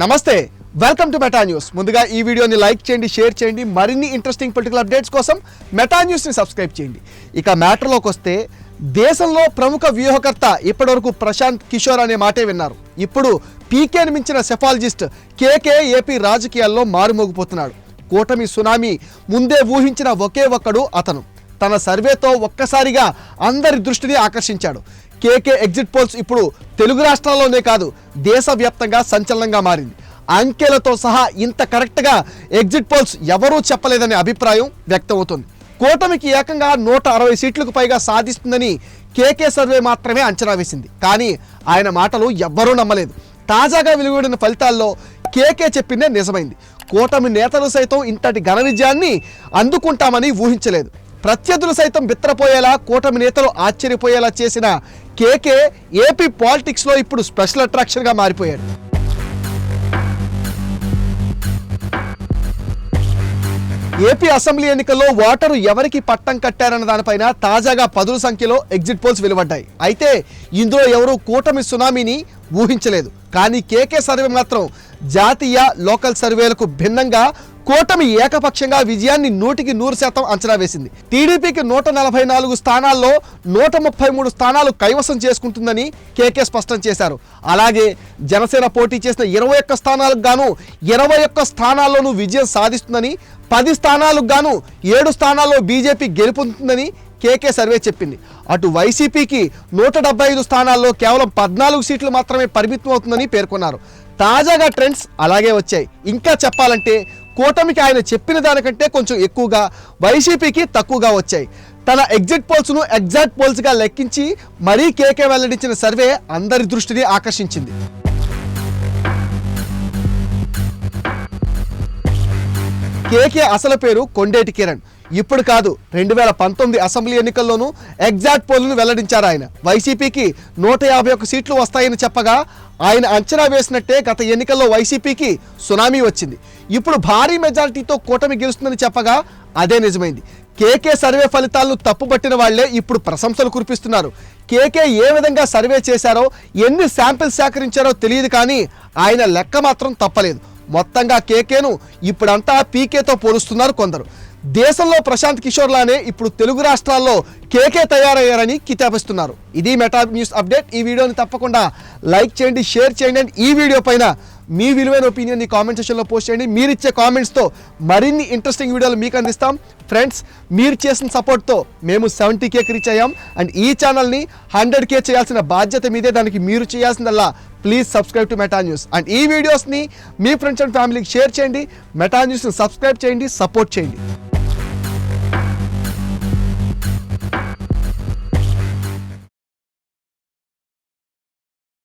నమస్తే welcome to Meta news. ముందుగా ఈ వీడియోని లైక్ చేయండి షేర్ చేయండి మరిన్ని ఇంట్రెస్టింగ్ పొలిటికల్ అప్డేట్స్ కోసం మెటా న్యూస్ని సబ్స్క్రైబ్ చేయండి. ఇక మ్యాటర్లోకి వస్తే దేశంలో ప్రముఖ వ్యూహకర్త ఇప్పటివరకు ప్రశాంత్ కిషోర్ అనే మాటే విన్నారు. ఇప్పుడు పీకేని మించిన సెఫాలజిస్ట్ కేకే ఏపీ రాజకీయాల్లో మారుమోగిపోతున్నాడు. కూటమి సునామీ ముందే ఊహించిన ఒకే ఒక్కడు అతను. తన సర్వేతో ఒక్కసారిగా అందరి దృష్టిని ఆకర్షించాడు. కేకే ఎగ్జిట్ పోల్స్ ఇప్పుడు తెలుగు రాష్ట్రాల్లోనే కాదు దేశవ్యాప్తంగా సంచలనంగా మారింది. అంకెలతో సహా ఇంత కరెక్ట్గా ఎగ్జిట్ పోల్స్ ఎవరూ చెప్పలేదనే అభిప్రాయం వ్యక్తమవుతుంది. కూటమికి ఏకంగా నూట అరవై సీట్లకు పైగా సాధిస్తుందని కేకే సర్వే మాత్రమే అంచనా వేసింది. కానీ ఆయన మాటలు ఎవ్వరూ నమ్మలేదు. తాజాగా వెలువడిన ఫలితాల్లో కేకే చెప్పిందే నిజమైంది. కూటమి నేతలు సైతం ఇంతటి ఘన విజయాన్ని అందుకుంటామని ఊహించలేదు. ప్రత్యర్థులు సైతం బిత్తరపోయేలా కూటమి నేతలు ఆశ్చర్యపోయేలా చేసిన కేకే ఏపీ పాలిటిక్స్లో ఇప్పుడు స్పెషల్ అట్రాక్షన్గా మారిపోయాడు ఏపీ అసెంబ్లీ ఎన్నికల్లో ఓటరు ఎవరికి పట్టం కట్టారన్న దానిపైన తాజాగా పదుల సంఖ్యలో ఎగ్జిట్ పోల్స్ వెలువడ్డాయి. అయితే ఇందులో ఎవరూ కూటమి సునామీని ఊహించలేదు. కానీ కేకే సర్వే మాత్రం జాతీయ లోకల్ సర్వేలకు భిన్నంగా కూటమి ఏకపక్షంగా విజయాన్ని నూటికి నూరు శాతం అంచనా వేసింది. టీడీపీకి నూట నలభై నాలుగు స్థానాల్లో నూట ముప్పై మూడు స్థానాలు కైవసం చేసుకుంటుందని కేకే స్పష్టం చేశారు. అలాగే జనసేన పోటీ చేసిన ఇరవై ఒక్క స్థానాలకు గాను ఇరవై ఒక్క స్థానాల్లోనూ విజయం సాధిస్తుందని పది స్థానాలకు గాను ఏడు స్థానాల్లో బీజేపీ గెలుపొందుతుందని కేకే సర్వే చెప్పింది. అటు వైసీపీకి నూట డెబ్బై ఐదు స్థానాల్లో కేవలం పద్నాలుగు సీట్లు మాత్రమే పరిమితం అవుతుందని పేర్కొన్నారు. తాజాగా ట్రెండ్స్ అలాగే వచ్చాయి. ఇంకా చెప్పాలంటే కూటమికి ఆయన చెప్పిన దానికంటే కొంచెం ఎక్కువగా వైసీపీకి తక్కువగా వచ్చాయి. తన ఎగ్జిట్ పోల్స్ను ఎగ్జాక్ట్ పోల్స్గా లెక్కించి మరీ కేకే వెల్లడించిన సర్వే అందరి దృష్టిని ఆకర్షించింది. కేకే అసలు పేరు కొండేటి కిరణ్. ఇప్పుడు కాదు రెండు వేల పంతొమ్మిది అసెంబ్లీ ఎన్నికల్లోనూ ఎగ్జాక్ట్ పోల్ను వెల్లడించారు ఆయన. వైసీపీకి నూట యాభై ఒక్క సీట్లు వస్తాయని చెప్పగా ఆయన అంచనా వేసినట్టే గత ఎన్నికల్లో వైసీపీకి సునామీ వచ్చింది. ఇప్పుడు భారీ మెజారిటీతో కూటమి గెలుస్తుందని చెప్పగా అదే నిజమైంది. కేకే సర్వే ఫలితాలను తప్పుపట్టిన వాళ్ళే ఇప్పుడు ప్రశంసలు కురిపిస్తున్నారు. కేకే ఏ విధంగా సర్వే చేశారో ఎన్ని శాంపిల్స్ సేకరించారో తెలియదు కానీ ఆయన లెక్క మాత్రం తప్పలేదు. మొత్తంగా కేకేను ఇప్పుడంతా పీకేతో పోలుస్తున్నారు కొందరు. దేశంలో ప్రశాంత్ కిషోర్ లానే ఇప్పుడు తెలుగు రాష్ట్రాల్లో కేకే తయారయ్యారని కితాపిస్తున్నారు ఇది మెటా న్యూస్ అప్డేట్ ఈ వీడియోని తప్పకుండా లైక్ చేయండి షేర్ చేయండి అండ్ ఈ వీడియో పైన మీ విలువైన ఒపీనియన్ని కామెంట్ సెక్షన్లో పోస్ట్ చేయండి. మీరు ఇచ్చే కామెంట్స్తో మరిన్ని ఇంట్రెస్టింగ్ వీడియోలు మీకు అందిస్తాం. ఫ్రెండ్స్ మీరు చేసిన సపోర్ట్తో మేము సెవెంటీ కేకి రీచ్ అయ్యాం. అండ్ ఈ ఛానల్ని హండ్రెడ్ కే చేయాల్సిన బాధ్యత మీదే. దానికి మీరు చేయాల్సిందల్లా please subscribe to Meta News and ఈ వీడియోస్ని మీ ఫ్రెండ్స్ అండ్ ఫ్యామిలీకి షేర్ చేయండి. మెటా న్యూస్ని సబ్స్క్రైబ్ చేయండి సపోర్ట్ చేయండి.